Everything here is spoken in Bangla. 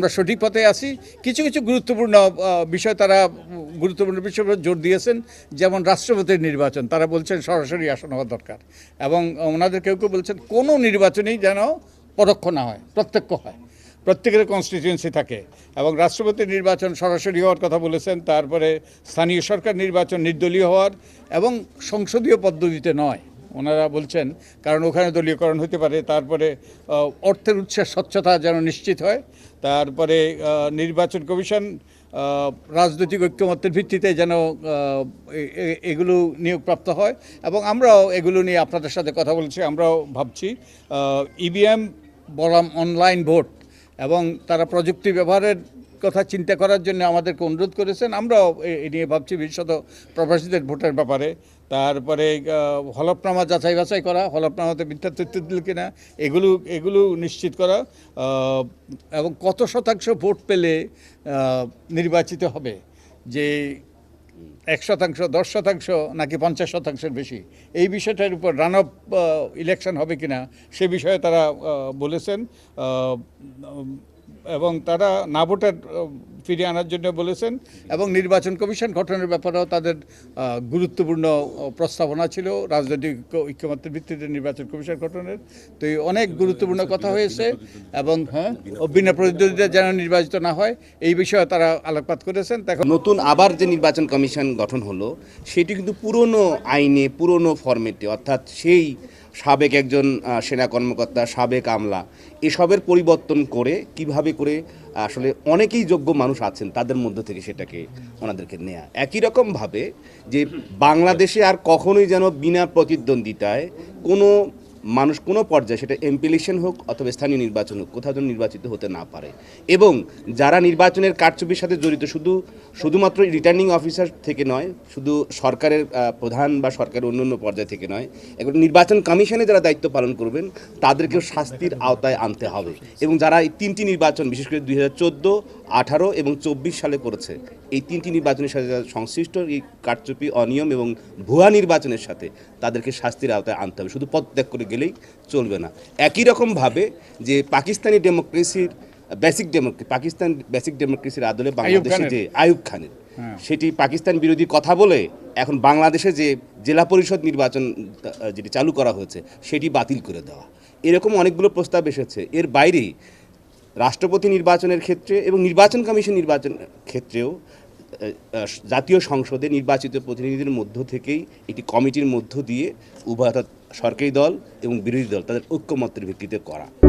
আমরা সঠিক পথে আছি। কিছু কিছু গুরুত্বপূর্ণ বিষয় তারা গুরুত্বপূর্ণ বিষয় জোর দিয়েছেন, যেমন রাষ্ট্রপতির নির্বাচন। তারা বলছেন সরাসরি আসন হওয়া দরকার। এবং ওনাদের কেউ কেউ বলছেন কোনো নির্বাচনই যেন পরোক্ষ না হয়, প্রত্যক্ষ হয়। প্রত্যেকের কনস্টিটিউয়েন্সি থাকে। এবং রাষ্ট্রপতির নির্বাচন সরাসরি হওয়ার কথা বলেছেন, তারপরে স্থানীয় সরকার নির্বাচন নির্দলীয় হওয়ার এবং সংসদীয় পদ্ধতিতে নয়। ওনারা বলছেন, কারণ ওখানে দলীয়করণ হতে পারে, তারপরে অর্থের উৎসের স্বচ্ছতা যেন নিশ্চিত হয়, তারপরে নির্বাচন কমিশন রাজনৈতিক ঐক্যমত্যের ভিত্তিতে যেন এগুলো নিয়োগপ্রাপ্ত হয়, এবং আমরাও এগুলো নিয়ে আপনাদের সাথে কথা বলছি, আমরাও ভাবছি ইভিএম বনাম অনলাইন ভোট, এবং তারা প্রযুক্তি ব্যবহারের কথা চিন্তা করার জন্য আমাদেরকে অনুরোধ করেছেন। আমরাও এ- নিয়ে ভাবছি বিশেষত প্রবাসীদের ভোটের ব্যাপারে। তারপরে হলফনামা যাচাই বাছাই করা, হলফনামাতে মিথ্যা তথ্য দিল কিনা, এগুলো এগুলো নিশ্চিত করা এবং কত শতাংশ ভোট পেলে নির্বাচিত হবে? যে এক শতাংশ, দশ শতাংশ, নাকি পঞ্চাশ শতাংশের বেশি? এই বিষয়টার উপর রান অফ ইলেকশন হবে কিনা, সে বিষয়ে তারা বলেছেন। এবং তারা না ভোটার ফিরিয়ে আনার জন্য বলেছেন। এবং নির্বাচন কমিশন গঠনের ব্যাপারেও তাদের গুরুত্বপূর্ণ প্রস্তাবনা ছিল রাজনৈতিক ঐক্য- ঐক্যমত্যের ভিত্তিতে নির্বাচন কমিশন গঠনের। তো এই অনেক গুরুত্বপূর্ণ কথা হয়েছে এবং হ্যাঁ বিনা প্রতিদ্বন্দ্বিতা যেন নির্বাচিত না হয়, এই বিষয়ে তারা আলোকপাত করেছেন। দেখো, নতুন আবার যে নির্বাচন কমিশন গঠন হলো, সেটি কিন্তু পুরনো আইনে, পুরনো ফরম্যাটে, অর্থাৎ সেই সাবেক একজন সেনা কর্মকর্তা, সাবেক আমলা, এসবের পরিবর্তন করে কীভাবে করে আসলে অনেকেই যোগ্য মানুষ আছেন, তাদের মধ্যে থেকে সেটাকে ওনাদেরকে নেয়া। একই রকমভাবে যে বাংলাদেশে আর কখনোই যেন বিনা প্রতিদ্বন্দ্বিতায় কোনো মানুষ কোনো পর্যায়ে সেটা এমপি ইলেকশন হোক অথবা স্থানীয় নির্বাচন হোক, কোথাও নির্বাচিত হতে না পারে। এবং যারা নির্বাচনের কারচুপির সাথে জড়িত, শুধু, শুধুমাত্র রিটার্নিং অফিসার থেকে নয়, শুধু সরকারের প্রধান বা সরকারের অন্য পর্যায় থেকে নয় এখন নির্বাচন কমিশনে যারা দায়িত্ব পালন করবেন, তাদেরকেও শাস্তির আওতায় আনতে হবে। এবং যারা এই তিনটি নির্বাচন, বিশেষ করে দুই হাজার চোদ্দ, আঠারো এবং চব্বিশ সালে করেছে, এই তিনটি নির্বাচনের সাথে যারা সংশ্লিষ্ট, এই কারচুপি, অনিয়ম এবং ভুয়া নির্বাচনের সাথে তাদেরকে শাস্তির আওতায় আনতে হবে। শুধু পদত্যাগ করে গেলেই চলবে না। একই রকমভাবে যে পাকিস্তানি ডেমোক্রেসির বেসিক ডেমোক্রেসি পাকিস্তান বেসিক ডেমোক্রেসির আদলে বাংলাদেশে যে আইয়ুব খানের সেটি পাকিস্তান বিরোধী কথা বলে এখন বাংলাদেশে যে জেলা পরিষদ নির্বাচন যেটি চালু করা হয়েছে সেটি বাতিল করে দেওয়া। এরকম অনেকগুলো প্রস্তাব এসেছে। এর বাইরে রাষ্ট্রপতি নির্বাচনের ক্ষেত্রে এবং নির্বাচন কমিশন নির্বাচন ক্ষেত্রেও জাতীয় সংসদে নির্বাচিত প্রতিনিধিদের মধ্য থেকেই একটি কমিটির মধ্য দিয়ে উভয় অর্থাৎ সরকারি দল এবং বিরোধী দল তাদের ঐক্যমত্যের ভিত্তিতে করা।